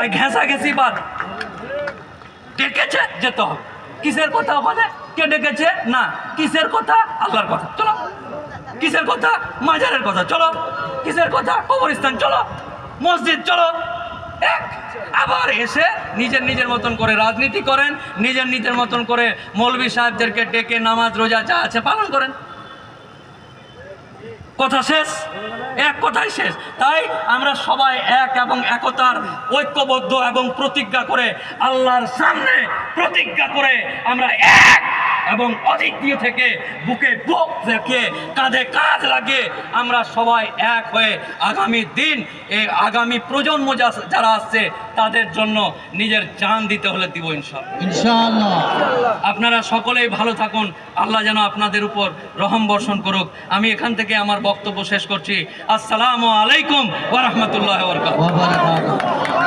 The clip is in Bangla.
তাই ঘেঁষা ঘেঁষি বাদ ডেকেছে যেতে হবে। কিসের কথা ওখানে? কে ডেকেছে? না, কিসের কথা? আল্লাহর কথা। চলো। কিসের কথা? মাজারের কথা। চলো। কিসের কথা? কবরস্থান। চলো। মসজিদ। চলো। এক, আবার এসে নিজের নিজের মতন করে রাজনীতি করেন, নিজের নিজের মতন করে মৌলবী সাহেবদেরকে ডেকে নামাজ, রোজা যা আছে পালন করেন। কথা শেষ? এক কথাই শেষ। তাই আমরা সবাই এক এবং একতার ঐক্যবদ্ধ এবং প্রতিজ্ঞা করে আল্লাহর সামনে প্রতিজ্ঞা করে আমরা এক এবং অদ্বিতীয় থেকে বুকে বুক রেখে কাঁধে কাঁধ লাগিয়ে আমরা সবাই এক হয়ে আগামী দিন এই আগামী প্রজন্ম যা- যারা আসছে তাদের জন্য নিজের জান দিতে হলে দিব ইনশাল্লাহ আপনারা সকলেই ভালো থাকুন। আল্লাহ যেন আপনাদের উপর রহম বর্ষণ করুক। আমি এখান থেকে আমার বক্তব্য শেষ করছি। আসসালামু আলাইকুম ওয়া রাহমাতুল্লাহি